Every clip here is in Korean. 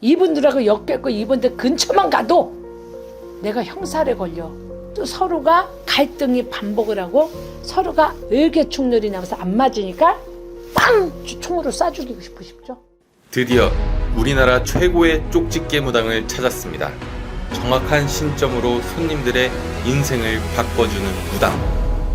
이분들하고 엮였고 이분들 근처만 가도 내가 형사에 걸려. 또 서로가 갈등이 반복을 하고 서로가 의견충돌이 나면서 안 맞으니까 빵! 총으로 쏴 죽이고 싶으십죠? 드디어 우리나라 최고의 쪽집게 무당을 찾았습니다. 정확한 신점으로 손님들의 인생을 바꿔주는 무당.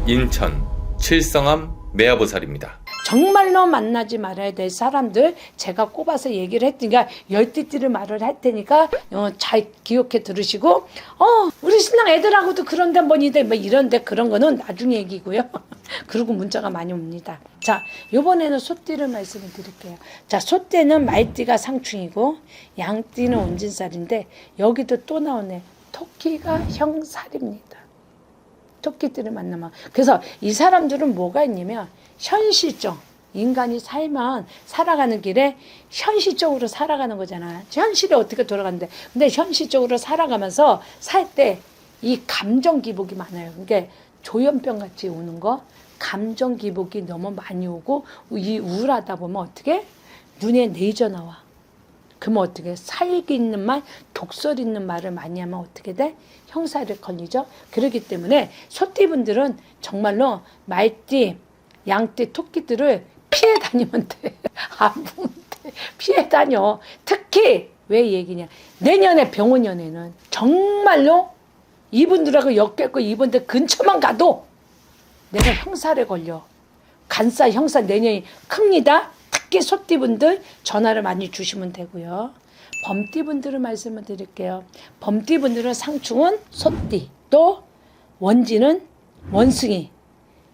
인천 칠성암 매화보살입니다. 정말로 만나지 말아야 될 사람들 제가 꼽아서 얘기를 했으니까 열띠띠를 말을 할 테니까 어, 잘 기억해 들으시고 어 우리 신랑 애들하고도 그런데 뭐니들 뭐 이런데 그런 거는 나중 얘기고요. 그리고 문자가 많이 옵니다. 자 이번에는 소띠를 말씀을 드릴게요. 자 소띠는 말띠가 상충이고 양띠는 온진살인데 여기도 또 나오네. 토끼가 형살입니다. 토끼들을 만나면 그래서 이 사람들은 뭐가 있냐면 현실적 인간이 살면 살아가는 길에 현실적으로 살아가는 거잖아. 현실이 어떻게 돌아가는데 근데 현실적으로 살아가면서 살 때 이 감정 기복이 많아요. 그러니까 조현병 같이 오는 거 감정 기복이 너무 많이 오고 이 우울하다 보면 어떻게 눈에 내져 나와. 그러면 어떻게 살기 있는 말, 독설 있는 말을 많이 하면 어떻게 돼? 형사를 걸리죠. 그렇기 때문에 소띠분들은 정말로 말띠, 양띠, 토끼들을 피해 다니면 돼. 안 보면 돼. 피해 다녀. 특히 왜 얘기냐? 내년에 병원 연애는 정말로 이분들하고 엮였고 이분들 근처만 가도 내가 형사를 걸려. 간사 형사 내년이 큽니다. 특히 소띠분들 전화를 많이 주시면 되고요. 범띠분들은 말씀을 드릴게요. 범띠분들은 상충은 소띠, 또 원지는 원숭이,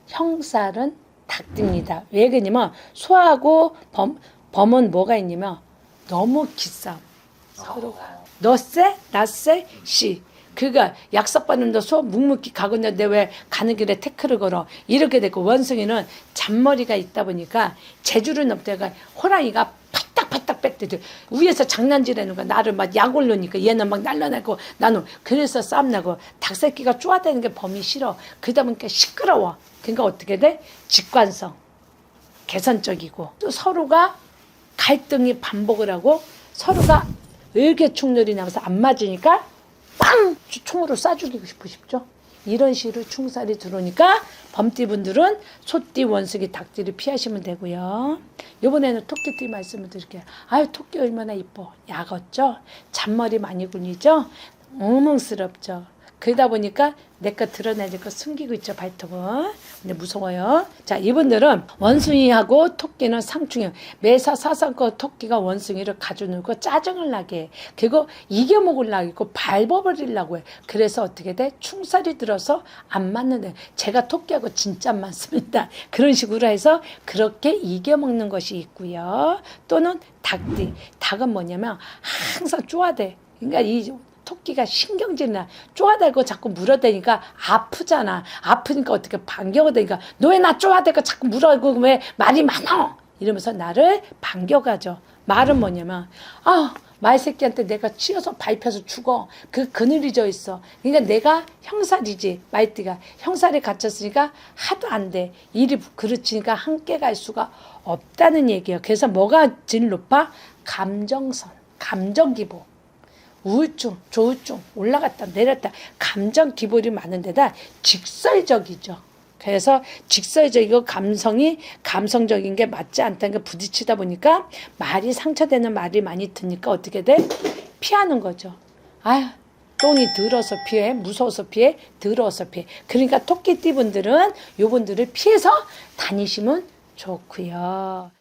형살은 닭띠입니다. 왜 그러냐면 소하고 범, 범은 뭐가 있냐면 너무 기싸 서로가 너 쎄 나쎄 씨 그가 약속받는데 소 묵묵히 있는데 왜 가는 길에 태클을 걸어 이렇게 되고 원숭이는 잔머리가 있다 보니까 재주는 없다가 호랑이가 파딱파딱 뺏대들 위에서 장난질하는 거 나를 막 약 올르니까 얘는 막 날라나고 나는 그래서 싸움나고 닭새끼가 쪼아대는 게 범이 싫어. 그러다 보니까 시끄러워. 그러니까 어떻게 돼? 직관성 개선적이고 또 서로가 갈등이 반복을 하고 서로가 의견충돌이 나면서 안 맞으니까 빵! 총으로 쏴 죽이고 싶으십죠? 이런 식으로 충살이 들어오니까 범띠분들은 소띠, 원숭이, 닭띠를 피하시면 되고요. 이번에는 토끼띠 말씀을 드릴게요. 아유 토끼 얼마나 이뻐. 약었죠? 잔머리 많이 굴리죠? 엉망스럽죠? 그러다 보니까 내 거 드러내질 거 숨기고 있죠 발톱은. 근데 무서워요. 자 이분들은 원숭이하고 토끼는 상충형. 매사 사상과 토끼가 원숭이를 가져놀고 짜증을 나게 해. 그리고 이겨먹으려고 했고 밟아버리려고 해. 그래서 어떻게 돼? 충살이 들어서 안 맞는데 제가 토끼하고 진짜 안 맞습니다. 그런 식으로 해서 그렇게 이겨먹는 것이 있고요. 또는 닭띠. 닭은 뭐냐면 항상 쪼아대. 그러니까 이 토끼가 신경질나 쪼아대고 자꾸 물어대니까 아프잖아. 아프니까 어떻게 반겨대니까 너 왜 나 쪼아대고 자꾸 물어대고 왜 말이 많어 이러면서 나를 반겨가죠. 말은 뭐냐면 아 말새끼한테 내가 치여서 밟혀서 죽어. 그 그늘이 져 있어. 그러니까 내가 형살이지 말띠가. 형살에 갇혔으니까 하도 안 돼. 일이 그르치니까 함께 갈 수가 없다는 얘기예요. 그래서 뭐가 제일 높아? 감정선 감정 기복 우울증, 조울증 올라갔다 내렸다 감정 기복이 많은 데다 직설적이죠. 그래서 직설적이고 감성이 감성적인 게 맞지 않다는 게 부딪히다 보니까 말이 상처되는 말이 많이 드니까 어떻게 돼? 피하는 거죠. 아휴 똥이 들어서 피해 무서워서 피해 들어서 피해 그러니까 토끼띠 분들은 요분들을 피해서 다니시면 좋고요.